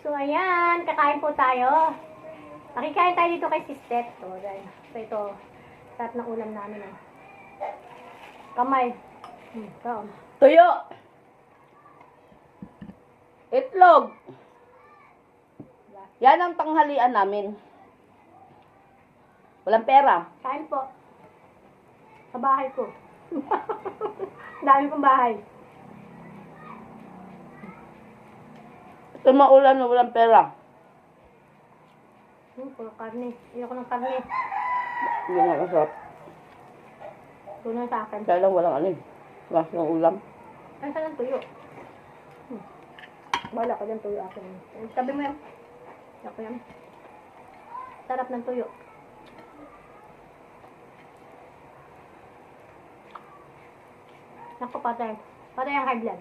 So, ayan, kakain po tayo. Nakikain tayo dito kay Sistet. So, dahil, so ito, sarap ng ulam namin. Eh. Kamay. Hmm, ito. Tuyo. Itlog. Yan ang tanghalian namin. Walang pera. Kain po. Sa bahay ko. Dami kong bahay. Ito maulan na walang pera. Hmm, puro karne. Ayoko ng karne. Hindi nga masarap. Ito na sa akin. Kaya lang walang ano eh. Mas ng ulam. Ay, saan ang tuyo? Hmm. Bala ko dyan tuyo akin. Eh, Sabi mo yan. Ako yan. Sarap ng tuyo. Naku, patay. Patay ang high blood.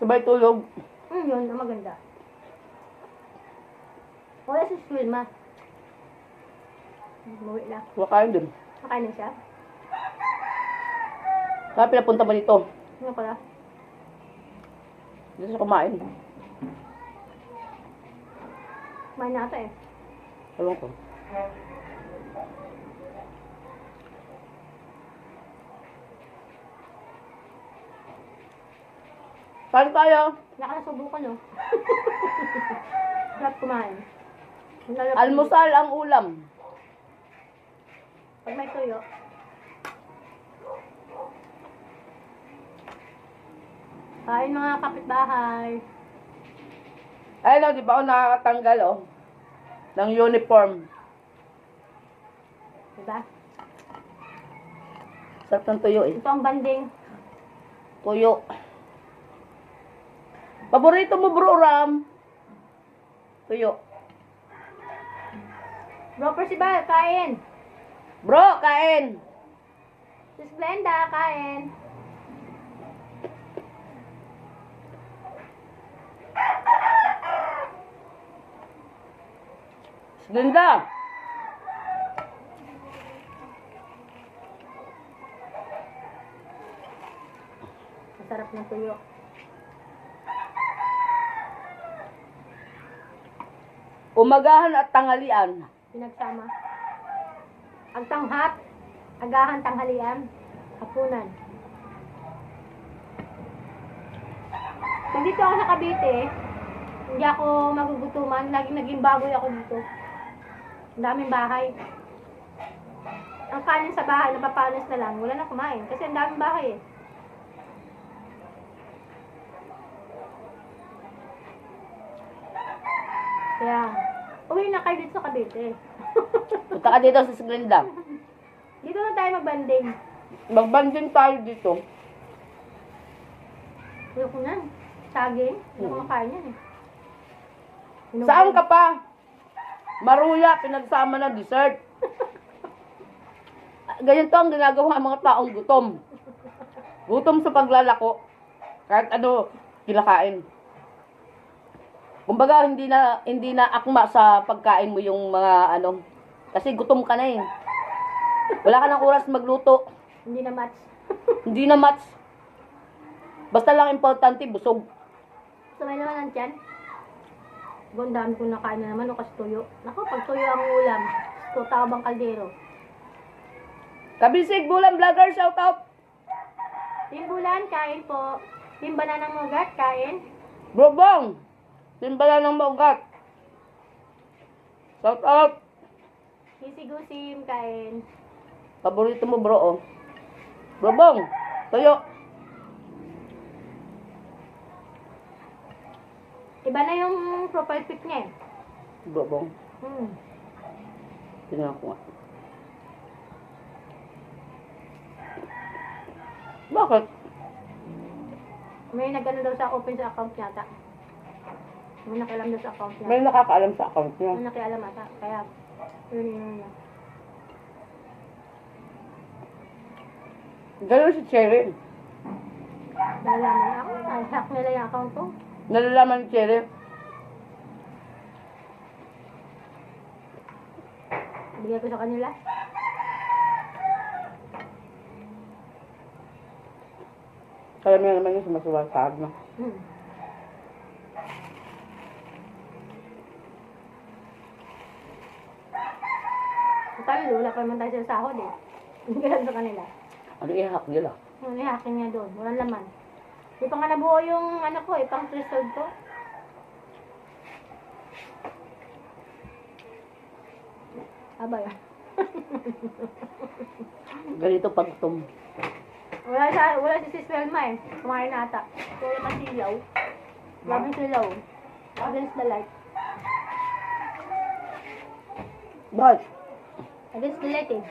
Sabay tulog. Hmm, yun. Ang maganda. Wala si Wilma. Umuwi na. Kumakain din. Nakain na siya. Kaya pinapunta mo dito. Ano pala? Dito siya kumain. Kumain na ata eh. Ewan ko. Saan tayo? Nakakasubukan no. Sarap kumain. Lalo- Almusal ang ulam. Pag may tuyo. Kain mga kapitbahay. Ayun o, di ba ako nakakatanggal oh. Ng uniform. Diba? Sarap ng tuyo eh. Ito ang banding. Tuyo. Paborito mo bro, Ram? Tuyo. Bro Percival, kain. Bro, kain. Sis Glenda, kain. Linda. Masarap ng tuyo. Umagahan at tanghalian. Pinagsama. Ang tanghat, agahan tanghalian, hapunan. Nandito ako sa Cavite, hindi ako magugutuman. Laging naging baboy ako dito. Ang daming bahay. Ang kanin sa bahay, napapanas na lang. Wala na kumain. Kasi ang daming bahay eh. Kaya, uwi na kayo dito sa Cavite. Punta ka dito sa Siglinda. Dito na tayo magbanding. Magbanding tayo dito. Ayoko na. Saging. Hindi ko Hmm. makain yan eh. Inom Saan ko- ka pa? Maruya, pinagsama na dessert. Ganyan to ang ginagawa ng mga taong gutom. Gutom sa paglalako. Kahit ano, kinakain. Kumbaga, hindi na, hindi na akma sa pagkain mo yung mga ano. Kasi gutom ka na eh. Wala ka ng oras magluto. Hindi na match. Hindi na match. Basta lang importante, busog. Sabay naman ang tiyan. Ang dami kong nakain na naman o kasi tuyo. Naku, pag tuyo ang ulam. Ito, tabang kaldero. Kabisig, bulan vlogger, shout out. Team Bulan, kain po. Team Bananang Mugat, kain. Bro Bong, timbala ng maugat. Shout out. Sisi Gusim, kain. Paborito mo bro, oh. Bro Bong, tayo. Iba na yung profile pic niya eh. Bro Bong, Hmm. tingnan ko nga. Bakit? May nagano daw sa open sa account niya ata. May nakialam daw sa account niya. May nakakaalam sa account niya. May nakialam ata. Kaya, yun yun yun. Ganun si Cherry. Nalalaman niya ako. Hack nila yung account ko. Nalalaman ni Cherry. Bigay ko sa kanila. Karamihan naman yung sumasuwal sa. Hmm. Tayo, wala pa naman tayo sa sahod eh. Hindi ganun sa kanila. Ano ihak nila? Ano hakin niya doon? Walang laman. Di pa nga nabuo yung ano ko eh, pang threshold ko. Abay. Ganito pag tum. Wala sa wala si Sis Velma eh. Kumain na ata. Wala pa silaw. Labing silaw. Against the light. Bakit? Against eh.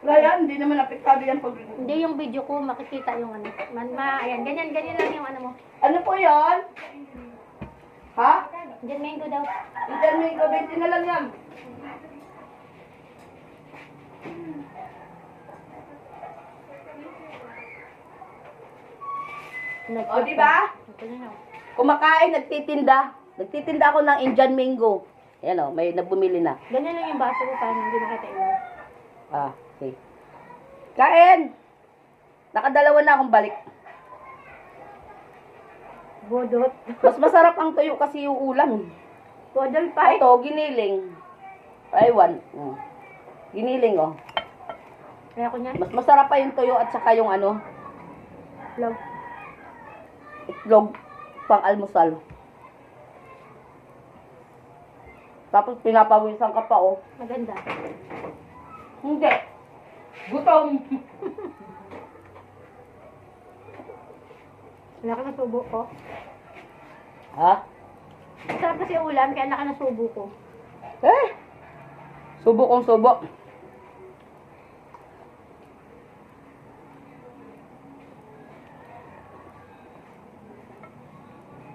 Ryan, hindi naman apektado yan pag... Hindi yung video ko makikita yung ano. Man, ma, ayan, ganyan, ganyan lang yung ano mo. Ano po yan? Ha? Diyan mango daw. Itan may kabiti na lang yan. O, di ba? Ito na yun. Kumakain, nagtitinda. Nagtitinda ako ng Indian mango. Ayan o, may nagbumili na. Ganyan lang yung baso ko para hindi makita ilaw. Ah, okay. Kain! Nakadalawa na akong balik. Bodot. Mas masarap ang tuyo kasi yung ulam. Bodol pa. Ito, giniling. Aywan. Mm. Giniling, oh. Kaya ko niyan. Mas masarap pa yung tuyo at saka yung ano, Love. itlog pang almusal. Tapos pinapawisan ka pa, oh. Maganda. Hindi. Gutom. Wala ka ng subo ko. ha? Masarap kasi yung ulam, kaya naka ng subo ko. Eh. Subo kong subo.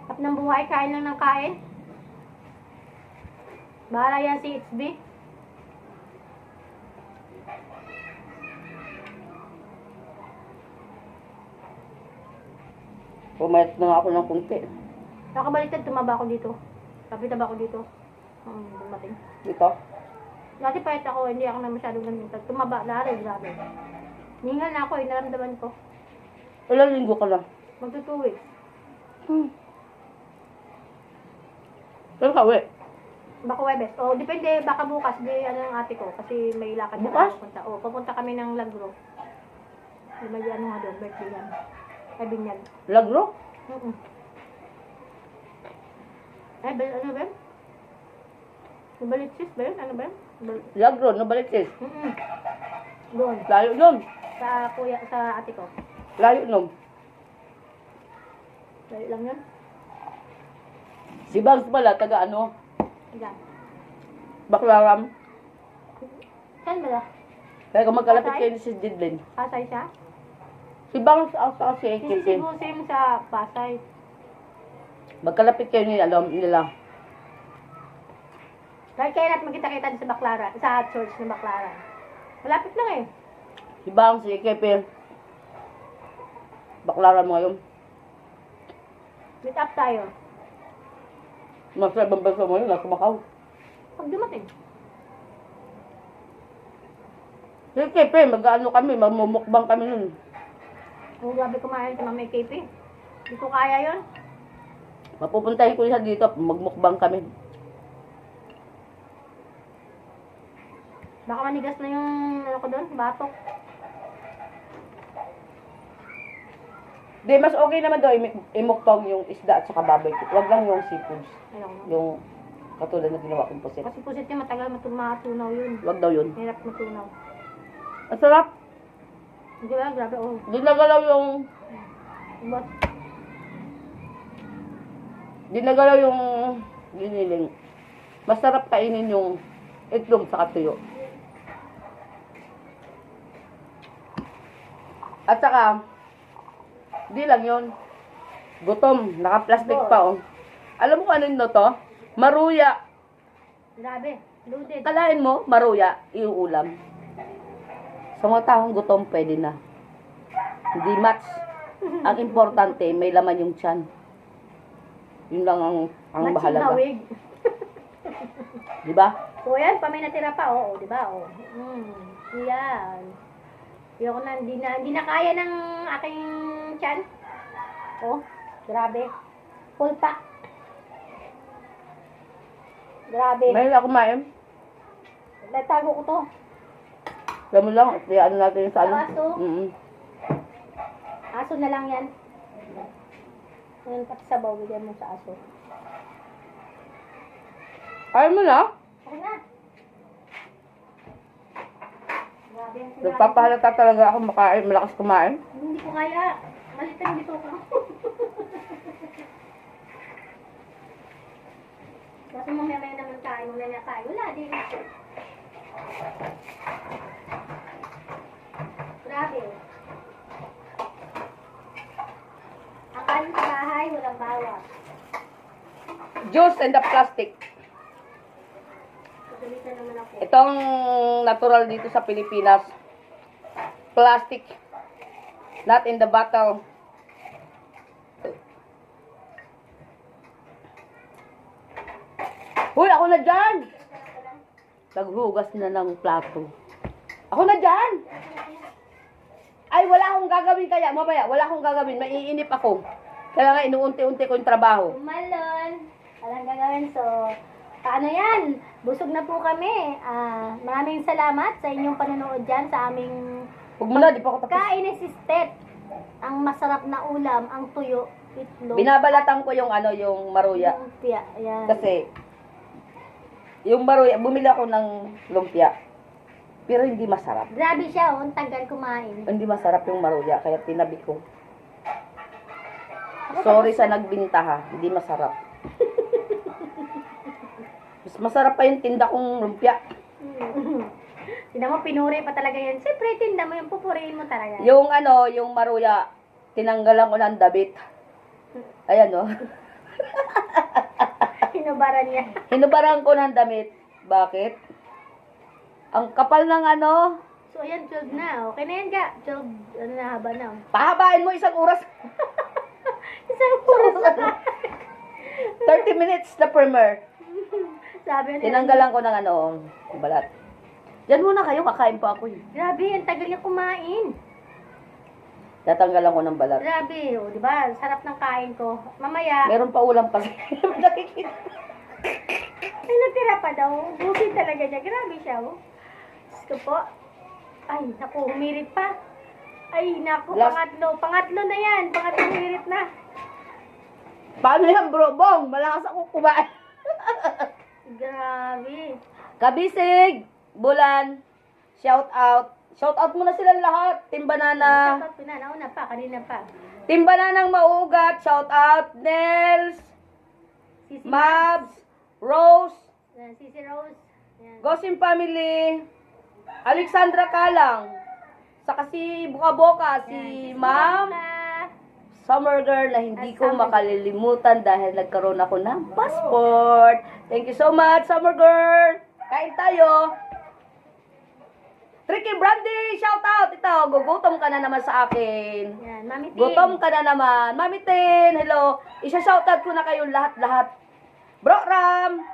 Tap ng buhay, kain lang ng kain. Bahala yan si HB. Pumayat na nga ako ng kunti. Nakabaliktad, tumaba ako dito. Kapita ba ako dito? Hmm, dumating. Dito. Dati pahit ako, hindi ako na masyadong ganito. Tumaba, lalo, grabe. Ningal na ako, eh, naramdaman ko. Ilang linggo ka lang. Magto two weeks. Hmm. Saan ka, we? Baka Webes. O, depende, baka bukas, di ano ng ate ko. Kasi may lakad na Bukas? kami pupunta. O, pupunta kami ng Lagro. Di may ano nga doon, birthday yan. Ay, binyag. Lagro? Mm Ay, ba, ano ba? yun? Nabalitsis ba yun? Ano ba yun? Lagro, nabalitis. Mm-mm. Doon. Layo nun. Sa kuya, sa ate ko. Layo nun. Dali lang yun. Si Bangs pala, taga ano, Diyan. Baklaram. Saan ba? Kaya kung magkalapit Pasay? kayo ni si Didlin. Pasay siya? Si Bangs ang sa si Si Ekipin. Cebu Sim sa Pasay. Magkalapit kayo ni alam nila. Dahil kaya natin magkita-kita din sa Baclaran, sa church ng Baclaran. Malapit lang eh. Si Bangs, si Ekipin. Baklaran mo yun. Meet up tayo. Mas ibang bansa mo yun, nasa Macau. Pag dumating. Si Ekipin, mag-ano kami, mamumukbang kami nun. Kung grabe kumain sa Mamay KP. Hindi ko kaya yun. Mapupuntahin ko siya dito, magmukbang kami. Baka manigas na yung ano ko doon, batok. Di, mas okay naman daw imi- imukbang yung isda at saka barbecue. Huwag lang yung seafoods. Ayoko. Yung katulad na ginawa kong pusit. Kasi pusit niya matagal matu- matunaw yun. Huwag daw yun. Hirap matunaw. Ang sarap. Hindi ba? Grabe, oh. Di nagalaw yung... But, Di nagalaw yung giniling. Masarap kainin yung itlog sa tuyo. At saka, di lang yun. Gutom. Naka-plastic pa, oh. Alam mo kung ano yun to? Maruya. grabe. Loaded. Kalain mo, maruya, iuulam. Sa mga taong gutom, pwede na. Hindi match. Ang importante, may laman yung tiyan. Yun lang ang, ang Matching mahalaga. hawig. Di ba? So, yan, pa may natira pa, oo, di ba? Oh. Mm, yan. Ayoko na, hindi na, hindi na kaya ng aking chan. Oh, grabe. Full pack. Grabe. May na kumain. Natago ko to. Alam mo lang, ano natin sa ano. Aso? Mm Aso na lang yan. Ngayon pati sabaw, bigyan mo sa aso. Ayaw mo na? Okay na. Grabe ang sinabi. Nagpapahalata talaga ako makain, malakas kumain. Hindi ko kaya. Malit ang dito ko. Kasi mamaya may naman tayo, wala na tayo. Wala din. Grabe. Ang kanin sa bahay, walang bawas. Juice and the plastic. Pagalitan naman ako. Itong natural dito sa Pilipinas. Plastic. Not in the bottle. Hoy, ako na dyan! Naghugas na ng plato. Ako na dyan! Ay, wala akong gagawin kaya. Mamaya, wala akong gagawin. Maiinip ako. Kaya nga, inuunti-unti ko yung trabaho. Umalon. Walang gagawin. So, paano yan? Busog na po kami. Ah, maraming salamat sa inyong panonood dyan sa aming Huwag mo na, di pa ako tapos. kain ni Sistet. Ang masarap na ulam, ang tuyo, itlog, Binabalatan ko yung ano, yung maruya. lumpia. Ayan. Kasi, yung maruya, bumili ako ng lumpia. Pero hindi masarap. Grabe siya, oh. Ang tagal kumain. Hindi masarap yung maruya, kaya tinabi ko. Ako Sorry sa na- nagbinta ha, hindi masarap. Mas masarap pa yung tinda kong lumpia. Tignan mo, pinuri pa talaga yan. Siyempre, tinda mo yung pupurihin mo talaga. Yung ano, yung maruya, tinanggalan ko ng dabit. Ayan oh. Hinubaran niya. Hinubaran ko ng damit. Bakit? Ang kapal ng ano, So, ayan, 12 na. Okay na yan, ka. 12, ano na, haba na. oh. pahabain mo isang oras. Isang oras na. 30 minutes na primer. Sabi na. Tinanggalan ko ng ano, balat. Diyan muna kayo, kakain pa ako eh. Grabe, ang tagal niya kumain. Tatanggalan ko ng balat. Grabe, oh, di ba? Sarap ng kain ko. Mamaya, Meron pa ulam kasi. Nakikita. ay natira pa daw. Busi talaga niya. Grabe siya, oh. Diyos ko po. Ay, naku, humirit pa. Ay, naku, Last- pangatlo. Pangatlo na yan. Pangatlo humirit na. Paano yan bro? Bong, malakas ako kumain. Grabe. Kabisig, Bulan, shout out. Shout out mo na sila lahat. Team Banana. Shoutout ko na. Nauna pa, kanina pa. Team Banana ng Maugat, shout out. Nels, Sisi Mabs, Rose, Yan, Sisi Rose. Yan. Gosim Family, Alexandra Kalang, saka si Buka Boka, si Yan, Ma'am Paula. Summer Girl na hindi ko makalilimutan dahil nagkaroon ako ng passport. Thank you so much, Summer Girl! Kain tayo! Tricky Brandy, shout out! Ito, gugutom ka na naman sa akin. Yan, Mami Tin. Gutom ka na naman. Mami Tin, hello. Isa-shoutout ko na kayo lahat-lahat. Bro Ram,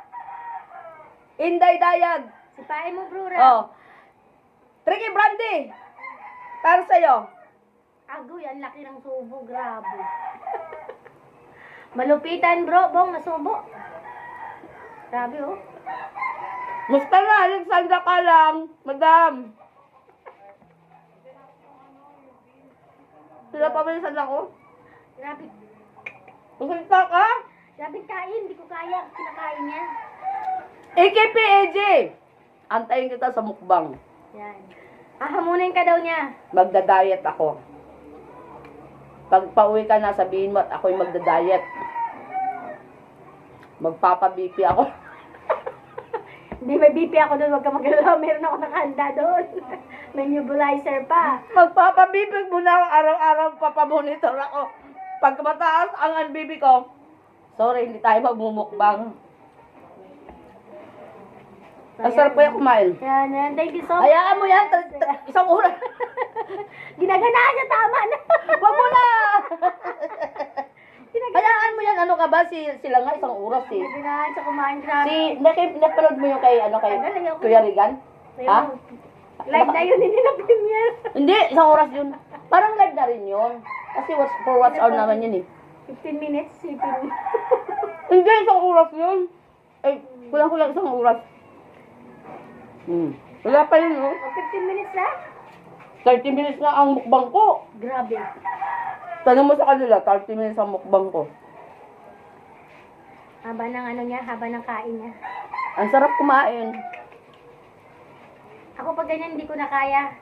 Inday Dayag, Sipain mo, bro. oh. Tricky Brandy, para sa'yo. Agoy, ang laki ng subo. Grabe. Malupitan, bro. Bong, nasubo. Grabe, oh. Musta na, Alexandra Kalang, madam. Sila pa ba yung ako? Grabe. Masalita ka? Grabe kain. Hindi ko kaya. Kinakain niya. AKP AJ. Antayin kita sa mukbang. Yan. Hahamunin ka daw niya. Magda-diet ako. Pag pauwi ka na, sabihin mo at ako'y magda-diet. Magpapa-BP ako. Hindi, may BP ako doon. Huwag ka magalala. Meron ako nakahanda doon. may nebulizer pa. Magpapa-BP muna ako araw-araw papamonitor ako. Pag mataas ang NBB ko, sorry, hindi tayo magmumukbang. Ang sarap yung kumain. Yan, yan. Thank you so much. Hayaan mo yan, isang oras. Ginaganaan niya. Tama na. Wag mo na! Hayaan mo yan, ano ka ba? Si, sila nga isang oras eh. Ginaganaan sa kumain. Grabe. Si, naki, napanood mo yung kay, ano, kay ayoko. Kuya Regan? Ayun. Ha? Live na yun. Hindi na premiere. Hindi, isang oras yun. Parang live na rin yun. Kasi what's, for what's hour naman yun eh. 15 minutes. Sipin. Hindi, isang oras yun. Eh, kulang-kulang isang oras. Hmm. Wala pa yun, oh. Oh, 15 minutes na? 30 minutes na ang mukbang ko. Grabe. Tanong mo sa kanila, 30 minutes ang mukbang ko. Haba ng ano niya, haba ng kain niya. Ang sarap kumain. Ako pag ganyan, hindi ko na kaya.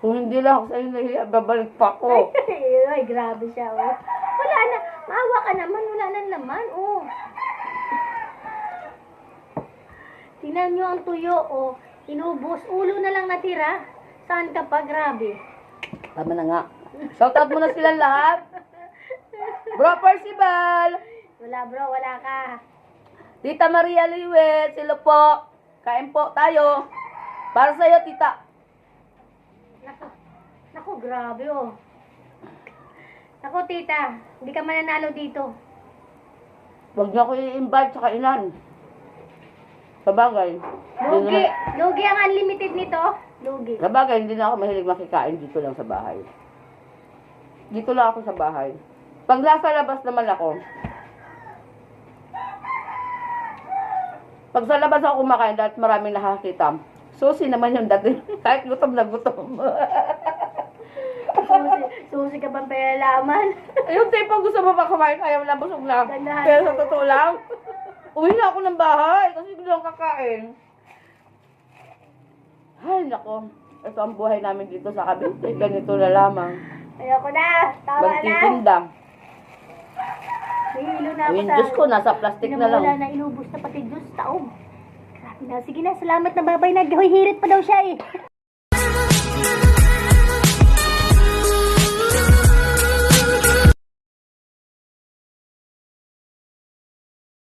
Kung hindi lang ako sa'yo nahiya, babalik pa ako. Ay, grabe siya, oh. Wala na. Maawa ka naman. Wala na laman, oh. Tingnan nyo ang tuyo, oh. Inubos. Ulo na lang natira. Saan ka pa? Grabe. Tama na nga. Shoutout mo na silang lahat. Bro Percival, Wala, bro. Wala ka. Tita Maria Liwet, sila po. Kain po tayo. Para sa'yo, tita. Naku. Naku, grabe, oh. Naku, tita. Hindi ka mananalo dito. Huwag niyo ako i-invite sa kainan. Sa bagay. hindi Lugi. na- Lugi ang unlimited nito. Lugi. Sa bagay, hindi na ako mahilig makikain dito lang sa bahay. Dito lang ako sa bahay. Pag nasa labas naman ako, pag sa labas ako kumakain dahil maraming nakakita, susi naman yung dati. Kahit gutom na gutom. Susi, susi ka pang pelalaman. yung tipo gusto mo pa kumain, ayaw na busog na. Pero sa totoo lang, uwi na ako ng bahay kasi gusto akong kakain. Ay, nako. Ito ang buhay namin dito sa Cavite. Ganito na lamang. Ayoko na. Tama na. Magtitinda. Nahihilo na ako sa... Diyos ko, nasa plastic na lang. Pinamula na inubos na pati Diyos taong. Grabe na. Sige na, salamat na babay na. Hihirit pa daw siya eh.